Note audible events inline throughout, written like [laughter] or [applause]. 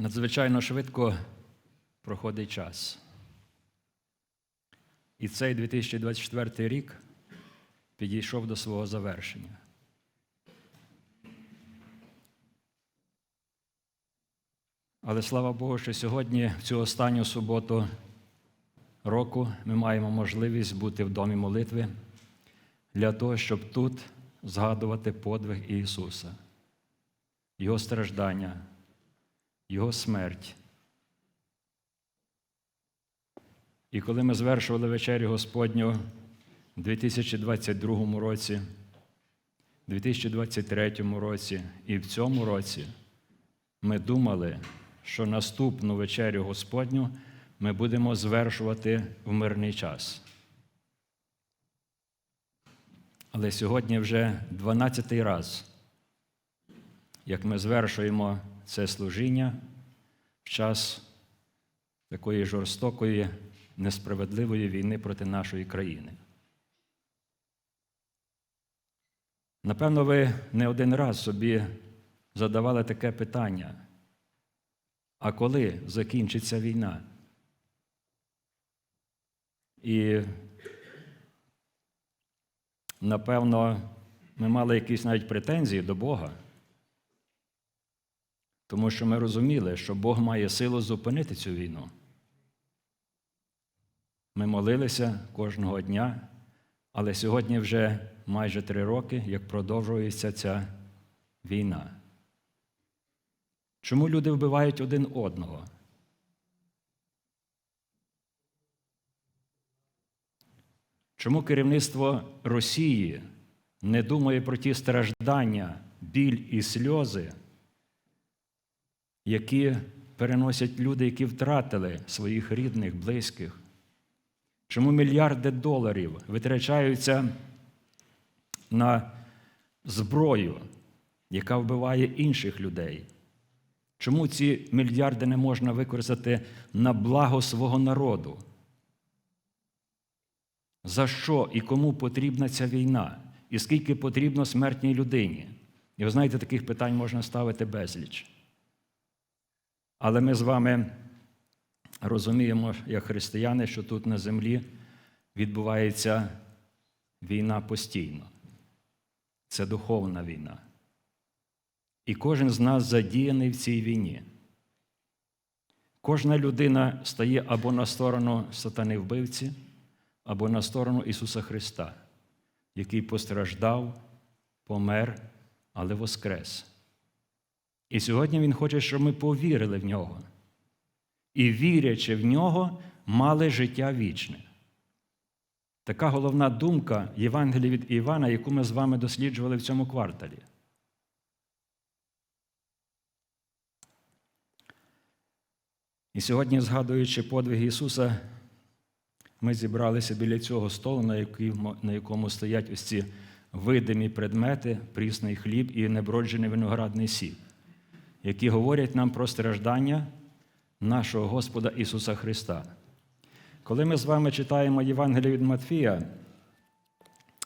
Надзвичайно швидко проходить час. І цей 2024 рік підійшов до свого завершення. Але слава Богу, що сьогодні, в цю останню суботу року, ми маємо можливість бути в домі молитви для того, щоб тут згадувати подвиг Ісуса, Його страждання, Його смерть. І коли ми звершували вечерю Господню у 2022 році, 2023 році і в цьому році, ми думали, що наступну вечерю Господню ми будемо звершувати в мирний час. Але сьогодні вже 12-й раз, як ми звершуємо це служіння в час такої жорстокої, несправедливої війни проти нашої країни. Напевно, ви не один раз собі задавали таке питання: а коли закінчиться війна? І напевно, ми мали якісь навіть претензії до Бога, тому що ми розуміли, що Бог має силу зупинити цю війну. Ми молилися кожного дня, але сьогодні вже майже три роки, як продовжується ця війна. Чому люди вбивають один одного? Чому керівництво Росії не думає про ті страждання, біль і сльози, які переносять люди, які втратили своїх рідних, близьких? Чому мільярди доларів витрачаються на зброю, яка вбиває інших людей? Чому ці мільярди не можна використати на благо свого народу? За що і кому потрібна ця війна? І скільки потрібно смертній людині? І ви знаєте, таких питань можна ставити безліч. Але ми з вами розуміємо, як християни, що тут на землі відбувається війна постійно. Це духовна війна. І кожен з нас задіяний в цій війні. Кожна людина стає або на сторону сатани вбивці, або на сторону Ісуса Христа, який постраждав, помер, але воскрес. І сьогодні Він хоче, щоб ми повірили в нього. І, вірячи в нього, мали життя вічне. Така головна думка Євангелія від Івана, яку ми з вами досліджували в цьому кварталі. І сьогодні, згадуючи подвиг Ісуса, ми зібралися біля цього столу, на якому стоять ось ці видимі предмети, прісний хліб і неброджений виноградний сік, які говорять нам про страждання нашого Господа Ісуса Христа. Коли ми з вами читаємо Євангелія від Матфія,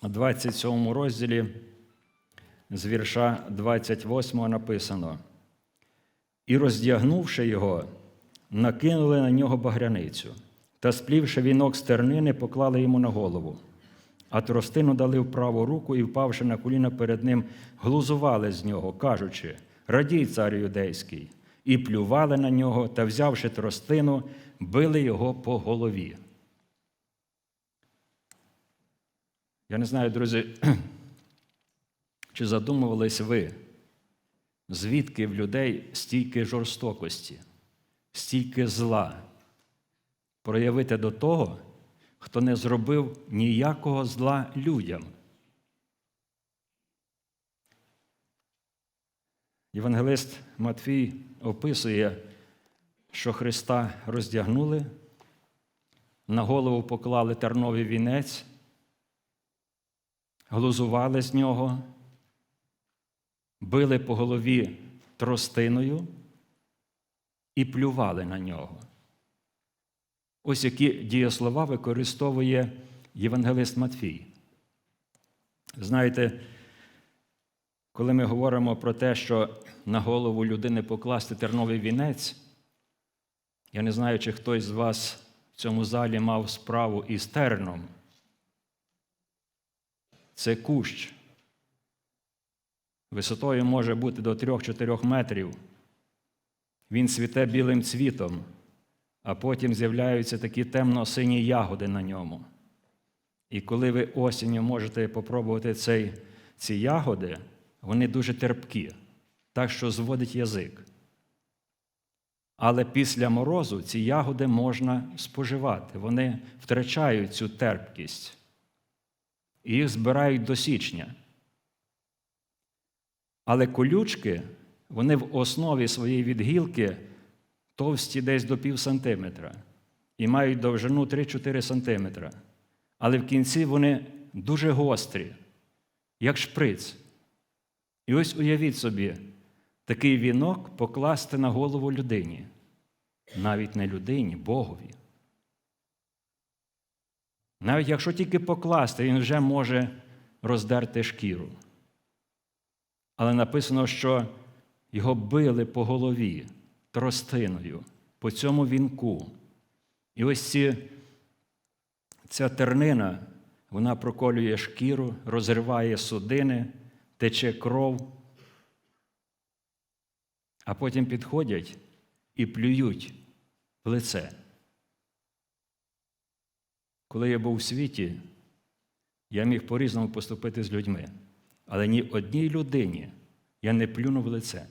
27 розділі, з вірша 28 написано: І роздягнувши його, накинули на нього багряницю та, сплівши вінок з тернини, поклали йому на голову, а тростину дали в праву руку і, впавши на коліна перед ним, глузували з нього, кажучи: Радій, царю юдейський, і плювали на нього та, взявши тростину, били його по голові. Я не знаю, друзі, [clears throat] чи задумувались ви, звідки в людей стільки жорстокості, стільки зла проявити до того, хто не зробив ніякого зла людям. Євангелист Матфій описує, що Христа роздягнули, на голову поклали терновий вінець, глузували з нього, били по голові тростиною і плювали на нього. Ось які дієслова використовує Євангелист Матфій. Знаєте, коли ми говоримо про те, що на голову людини покласти терновий вінець, я не знаю, чи хтось з вас в цьому залі мав справу із терном. Це кущ. Висотою може бути до 3-4 метрів. Він цвіте білим цвітом, а потім з'являються такі темно-сині ягоди на ньому. І коли ви осінню можете попробувати цей, ці ягоди, вони дуже терпкі, так що зводить язик. Але після морозу ці ягоди можна споживати, вони втрачають цю терпкість. І їх збирають до січня. Але колючки, вони в основі своєї відгілки товсті десь до пів сантиметра і мають довжину 3-4 сантиметра. Але в кінці вони дуже гострі, як шприц. І ось уявіть собі, такий вінок покласти на голову людині, навіть не людині, Богові. Навіть якщо тільки покласти, він вже може роздерти шкіру. Але написано, що його били по голові тростиною, по цьому вінку. І ось ці, ця тернина, вона проколює шкіру, розриває судини, тече кров, а потім підходять і плюють в лице. Коли я був у світі, я міг по-різному поступити з людьми, але ні одній людині я не плюнув в лице.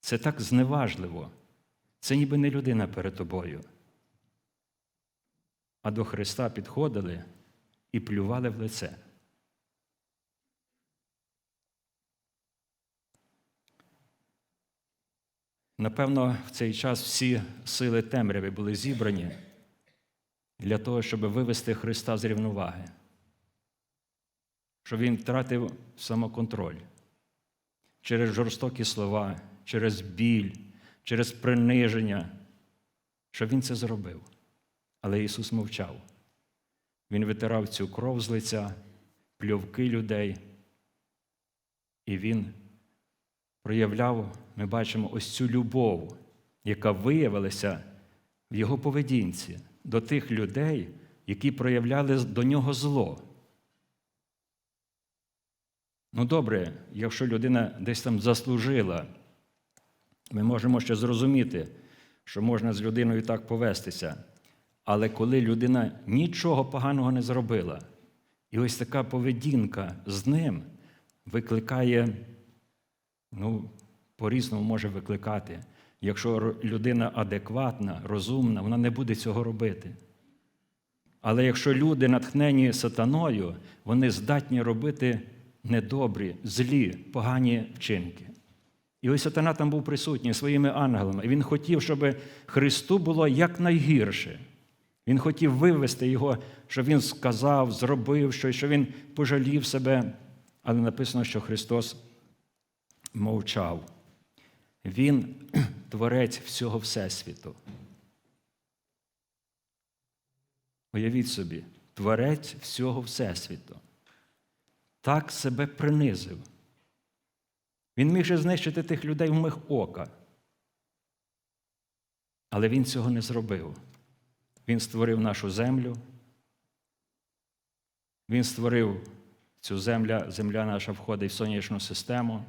Це так зневажливо. Це ніби не людина перед тобою. А до Христа підходили і плювали в лице. Напевно, в цей час всі сили темряви були зібрані для того, щоб вивести Христа з рівноваги, щоб Він втратив самоконтроль через жорстокі слова, через біль, через приниження, щоб Він це зробив. Але Ісус мовчав. Він витирав цю кров з лиця, пльовки людей, і Він проявляв, ми бачимо, ось цю любов, яка виявилася в Його поведінці до тих людей, які проявляли до нього зло. Ну, добре, якщо людина десь там заслужила, ми можемо ще зрозуміти, що можна з людиною так повестися. Але коли людина нічого поганого не зробила, і ось така поведінка з ним викликає, ну, по-різному може викликати. Якщо людина адекватна, розумна, вона не буде цього робити. Але якщо люди натхнені сатаною, вони здатні робити недобрі, злі, погані вчинки. І ось сатана там був присутній своїми ангелами. І він хотів, щоб Христу було якнайгірше. Він хотів вивести його, щоб він сказав, зробив щось, що він пожалів себе. Але написано, що Христос мовчав. Він [clears throat] творець всього Всесвіту. Уявіть собі, творець всього Всесвіту. Так себе принизив. Він міг же знищити тих людей в мих ока. Але він цього не зробив. Він створив нашу землю. Він створив цю землю, земля наша входить в сонячну систему.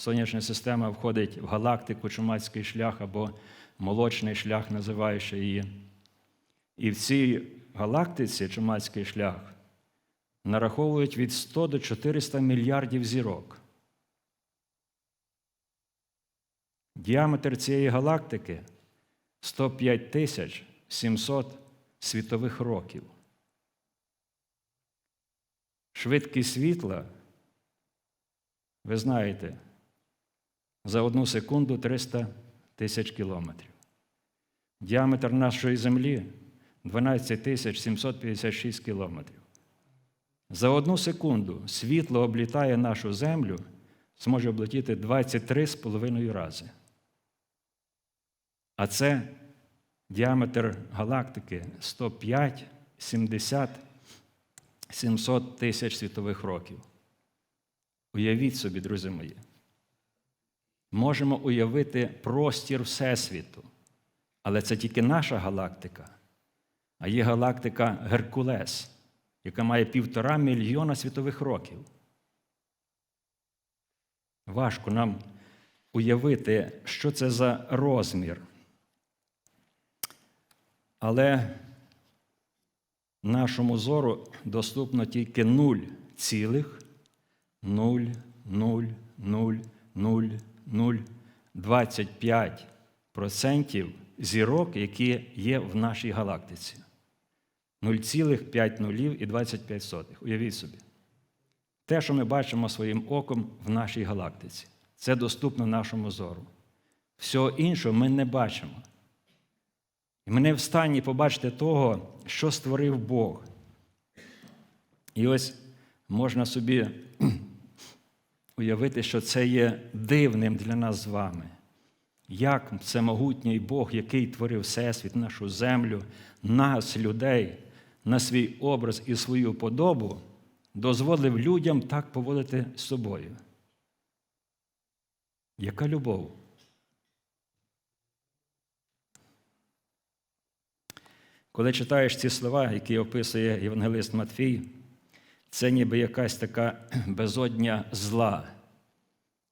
Сонячна система входить в галактику, чумацький шлях або молочний шлях, називаючи її. І в цій галактиці, чумацький шлях, нараховують від 100 до 400 мільярдів зірок. Діаметр цієї галактики 105 тисяч 700 світових років. Швидкість світла, ви знаєте, за одну секунду 300 тисяч кілометрів. Діаметр нашої Землі 12 тисяч 756 кілометрів. За одну секунду світло облітає нашу Землю, зможе облетіти 23,5 рази. А це діаметр галактики 105, 70, 700 тисяч світових років. Уявіть собі, друзі мої. Можемо уявити простір Всесвіту. Але це тільки наша галактика. А є галактика Геркулес, яка має півтора мільйона світових років. Важко нам уявити, що це за розмір. Але нашому зору доступно тільки 0,0000025% зірок, які є в нашій галактиці. 0,5 і Уявіть собі. Те, що ми бачимо своїм оком в нашій галактиці, це доступно нашому зору. Всього іншого ми не бачимо. І ми не в стані побачити того, що створив Бог. І ось можна собі уявити, що це є дивним для нас з вами. Як всемогутній Бог, який творив Всесвіт, нашу землю, нас, людей, на свій образ і свою подобу, дозволив людям так поводити з собою. Яка любов? Коли читаєш ці слова, які описує Євангелист Матфій, це ніби якась така [clears throat] безодня зла,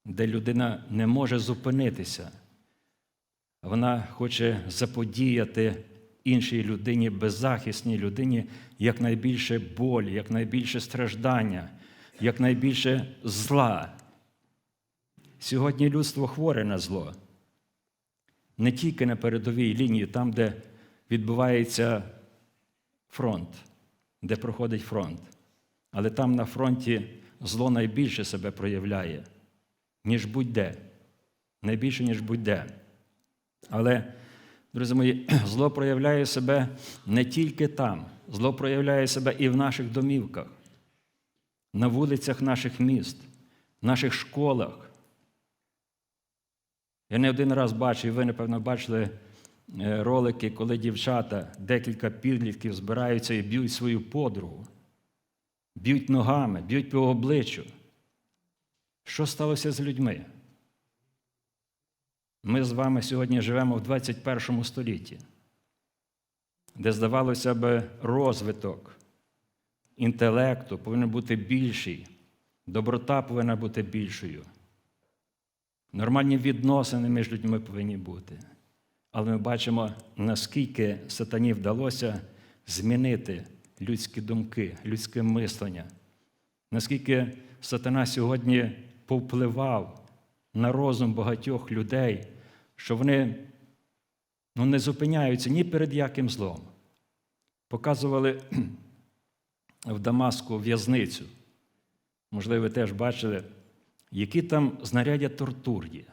де людина не може зупинитися. Вона хоче заподіяти іншій людині, беззахисній людині якнайбільше болі, якнайбільше страждання, якнайбільше зла. Сьогодні людство хворе на зло. Не тільки на передовій лінії, там, де відбувається фронт, де проходить фронт. Але там на фронті зло найбільше себе проявляє, ніж будь-де. Найбільше, ніж будь-де. Але, друзі мої, [clears throat] зло проявляє себе не тільки там, зло проявляє себе і в наших домівках, на вулицях наших міст, в наших школах. Я не один раз бачив, ви, напевно, бачили е, ролики, коли дівчата, декілька підлітків збираються і б'ють свою подругу, б'ють ногами, б'ють по обличчю. Що сталося з людьми? Ми з вами сьогодні живемо в 21 столітті, де, здавалося б, розвиток інтелекту повинен бути більший, доброта повинна бути більшою. Нормальні відносини між людьми повинні бути. Але ми бачимо, наскільки сатані вдалося змінити людські думки, людське мислення, наскільки сатана сьогодні повпливав на розум багатьох людей, що вони ну, не зупиняються ні перед яким злом. Показували [clears throat] в Дамаску в'язницю. Можливо, ви теж бачили, які там знаряддя тортур є.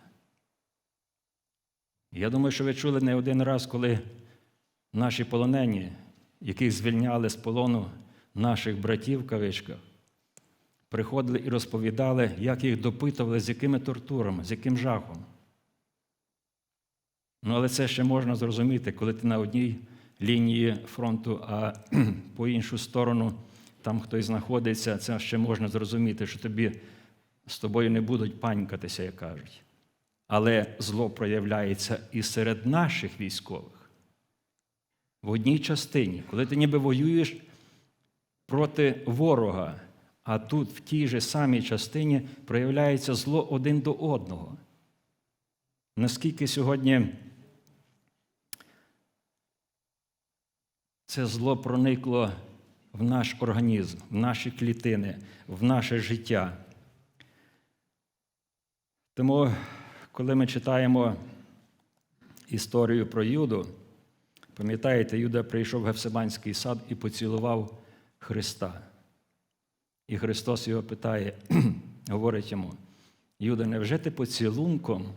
Я думаю, що ви чули не один раз, коли наші полонені, яких звільняли з полону наших братів в кавичках, приходили і розповідали, як їх допитували, з якими тортурами, з яким жахом. Ну, але це ще можна зрозуміти, коли ти на одній лінії фронту, а [clears throat] по іншу сторону там хтось знаходиться, це ще можна зрозуміти, що тобі з тобою не будуть панькатися, як кажуть. Але зло проявляється і серед наших військових. В одній частині, коли ти ніби воюєш проти ворога, а тут, в тій же самій частині, проявляється зло один до одного. Наскільки сьогодні це зло проникло в наш організм, в наші клітини, в наше життя. Тому, коли ми читаємо історію про Юду, пам'ятаєте, Юда прийшов в Гефсиманський сад і поцілував Христа. І Христос його питає, [clears throat] говорить йому: Юда, невже ти поцілунком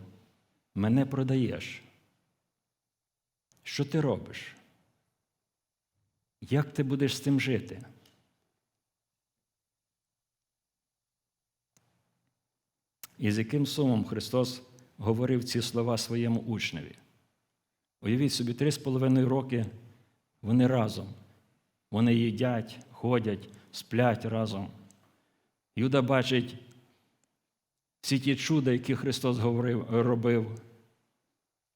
мене продаєш? Що ти робиш? Як ти будеш з цим жити? І з яким сумом Христос говорив ці слова своєму учневі? Уявіть собі, три з половиною роки вони разом. Вони їдять, ходять, сплять разом. Юда бачить всі ті чуда, які Христос говорив, робив,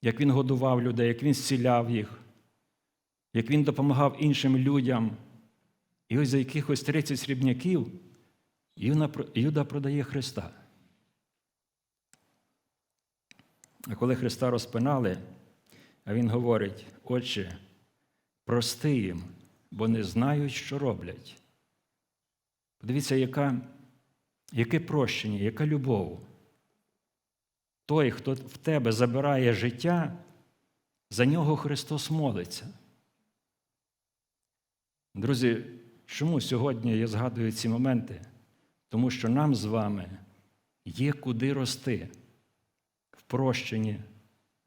як Він годував людей, як Він зціляв їх, як Він допомагав іншим людям. І ось за якихось 30 срібняків Юда продає Христа. А коли Христа розпинали, а Він говорить, Отче, прости їм, бо не знають, що роблять. Подивіться, яка, яке прощення, яка любов. Той, хто в тебе забирає життя, за нього Христос молиться. Друзі, чому сьогодні я згадую ці моменти? Тому що нам з вами є куди рости в прощенні,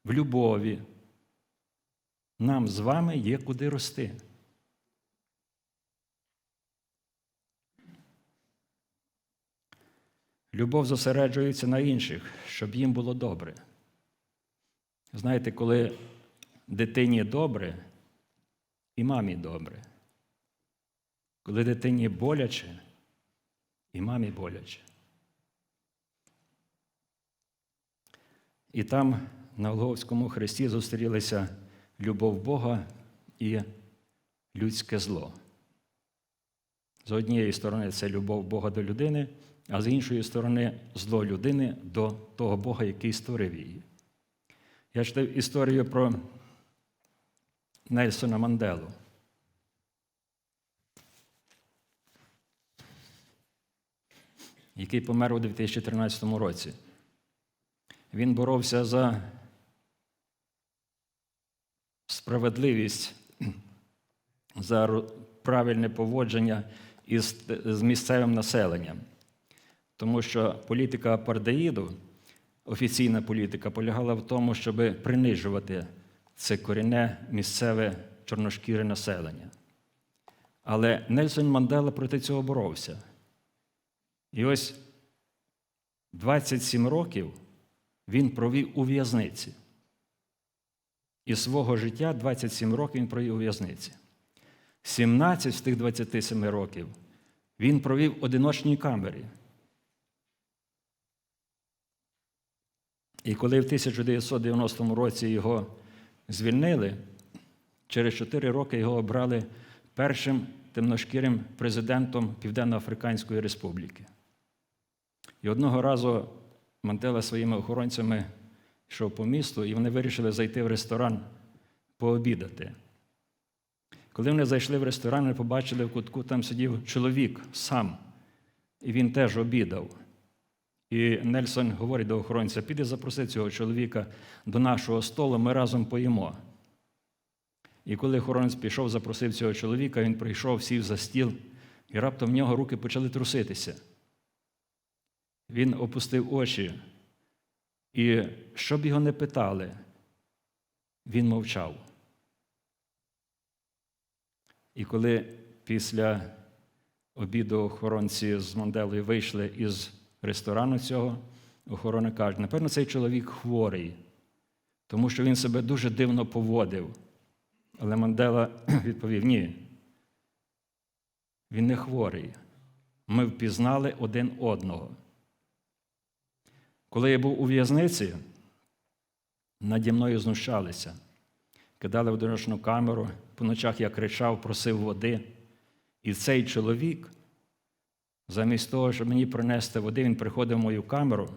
в любові. Нам з вами є куди рости. Любов зосереджується на інших, щоб їм було добре. Знаєте, коли дитині добре, і мамі добре. Коли дитині боляче, і мамі боляче. І там, на Голговському хресті, зустрілися любов Бога і людське зло. З однієї сторони, це любов Бога до людини, а з іншої сторони, зло людини до того Бога, який створив її. Я читав історію про Нельсона Манделу. Який помер у 2013 році. Він боровся за справедливість, за правильне поводження із, з місцевим населенням. Тому що політика апардаїду, офіційна політика, полягала в тому, щоб принижувати це корінне місцеве чорношкіре населення. Але Нельсон Мандела проти цього боровся. І ось 27 років він провів у в'язниці. І свого життя 27 років він провів у в'язниці. 17 з тих 27 років він провів в одиночній камері. І коли в 1990 році його звільнили, через 4 роки його обрали першим темношкірим президентом Південно-Африканської Республіки. І одного разу Мантела своїми охоронцями йшов по місту, і вони вирішили зайти в ресторан пообідати. Коли вони зайшли в ресторан, вони побачили в кутку, там сидів чоловік сам, і він теж обідав. І Нельсон говорить до охоронця: піди запроси цього чоловіка до нашого столу, ми разом поїмо. І коли охоронець пішов, запросив цього чоловіка, він прийшов, сів за стіл, і раптом в нього руки почали труситися. Він опустив очі, і щоб його не питали, він мовчав. І коли після обіду охоронці з Манделою вийшли із ресторану цього, охорони кажуть, напевно, цей чоловік хворий, тому що він себе дуже дивно поводив. Але Мандела [clears throat] відповів: ні. Він не хворий. Ми впізнали один одного. Коли я був у в'язниці, наді мною знущалися, кидали в одиночну камеру, по ночах я кричав, просив води. І цей чоловік, замість того, щоб мені принести води, він приходив в мою камеру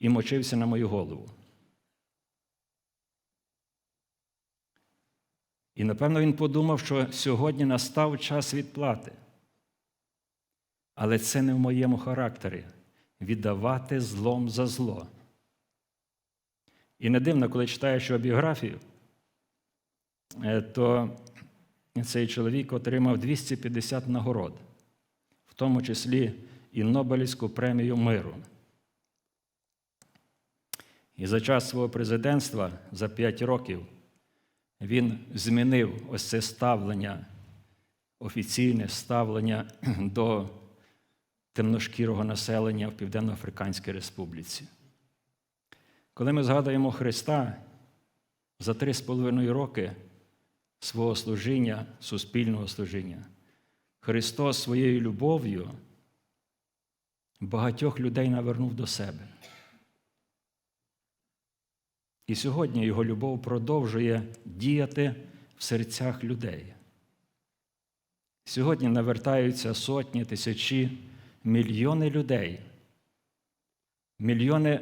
і мочився на мою голову. І напевно він подумав, що сьогодні настав час відплати. Але це не в моєму характері віддавати злом за зло. І не дивно, коли читаєш його біографію, е, то цей чоловік отримав 250 нагород, в тому числі і Нобелівську премію миру. І за час свого президентства, за 5 років, він змінив ось це ставлення, офіційне ставлення [clears throat] до темношкірого населення в Південно-Африканській Республіці. Коли ми згадуємо Христа за три з половиною роки свого служіння, суспільного служіння, Христос своєю любов'ю багатьох людей навернув до себе. І сьогодні Його любов продовжує діяти в серцях людей. Сьогодні навертаються сотні, тисячі, мільйони людей, мільйони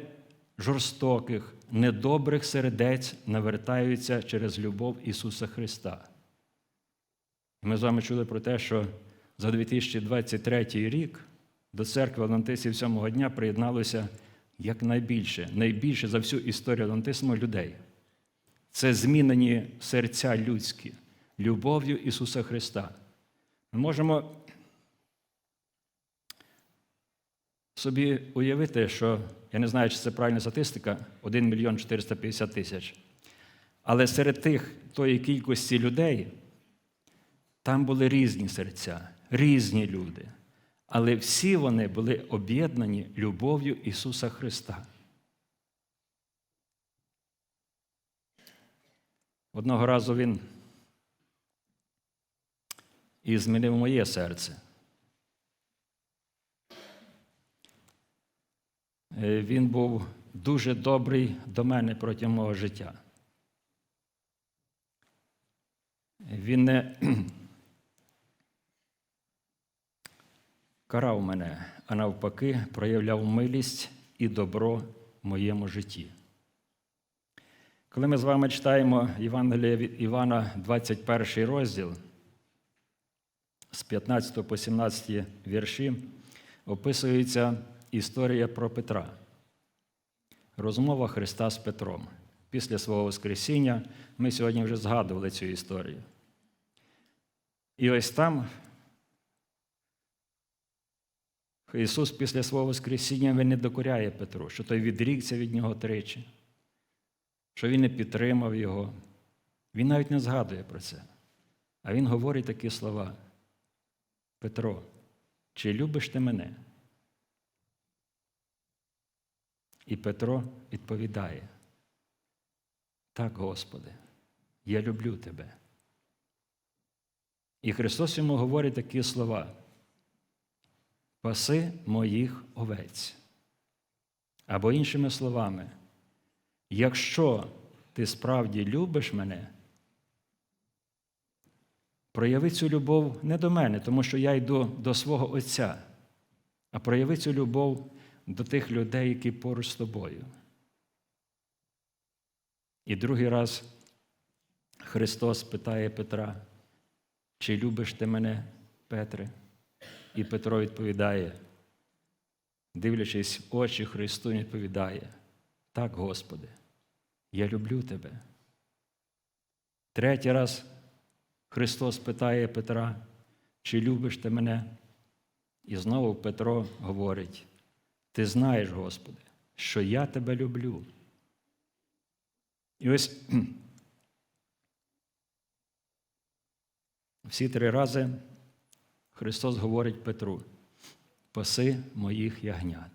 жорстоких, недобрих сердець навертаються через любов Ісуса Христа. Ми з вами чули про те, що за 2023 рік до церкви Адвентистів сьомого дня приєдналося якнайбільше, найбільше за всю історію Адвентизму людей. Це змінені серця людські, любов'ю Ісуса Христа. Ми можемо собі уявити, що я не знаю, чи це правильна статистика, 1 мільйон 450 тисяч. Але серед тих тої кількості людей там були різні серця, різні люди. Але всі вони були об'єднані любов'ю Ісуса Христа. Одного разу Він і змінив моє серце. Він був дуже добрий до мене протягом мого життя. Він не [clears throat] карав мене, а навпаки, проявляв милість і добро в моєму житті. Коли ми з вами читаємо Євангелія від Івана, 21 розділ, з 15 по 17 вірші, описується історія про Петра. Розмова Христа з Петром. Після свого Воскресіння ми сьогодні вже згадували цю історію. І ось там Ісус після свого Воскресіння він не докоряє Петру, що той відрікся від нього тричі, що він не підтримав його. Він навіть не згадує про це. А він говорить такі слова: Петро, чи любиш ти мене? І Петро відповідає: Так, Господи, я люблю Тебе. І Христос йому говорить такі слова: Паси моїх овець. Або іншими словами, якщо ти справді любиш мене, прояви цю любов не до мене, тому що я йду до свого Отця, а прояви цю любов до тих людей, які поруч з тобою. І другий раз Христос питає Петра, чи любиш ти мене, Петре? І Петро відповідає, дивлячись в очі Христу, відповідає, так, Господи, я люблю Тебе. Третій раз Христос питає Петра, чи любиш ти мене? І знову Петро говорить, ти знаєш, Господи, що я тебе люблю. І ось [clears throat] всі три рази Христос говорить Петру: паси моїх ягнят.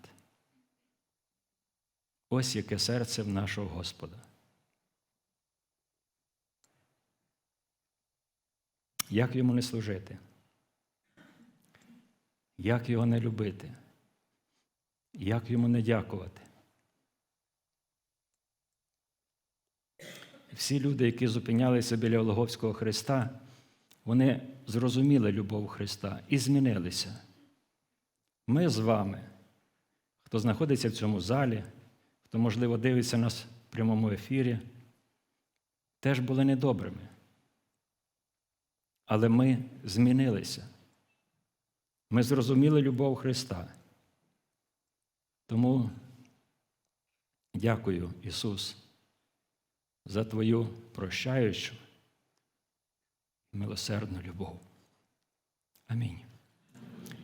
Ось яке серце в нашого Господа. Як йому не служити? Як його не любити? Як йому не дякувати? Всі люди, які зупинялися біля Ологовського Христа, вони зрозуміли любов Христа і змінилися. Ми з вами, хто знаходиться в цьому залі, хто, можливо, дивиться нас в прямому ефірі, теж були недобрими. Але ми змінилися. Ми зрозуміли любов Христа. Тому дякую, Ісус, за Твою прощаючу милосердну любов. Амінь.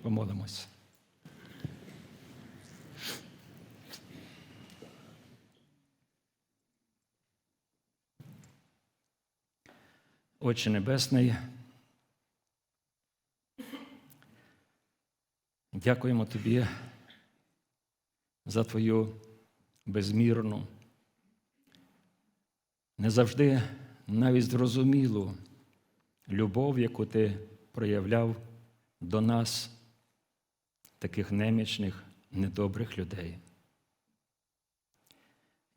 Помолимось. Отче Небесний, дякуємо Тобі за Твою безмірну, не завжди навіть зрозумілу любов, яку Ти проявляв до нас, таких немічних, недобрих людей.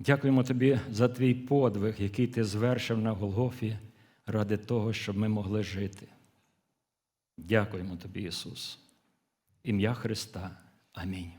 Дякуємо тобі за твій подвиг, який ти звершив на Голгофі ради того, щоб ми могли жити. Дякуємо тобі, Ісус. Ім'я Христа. Амінь.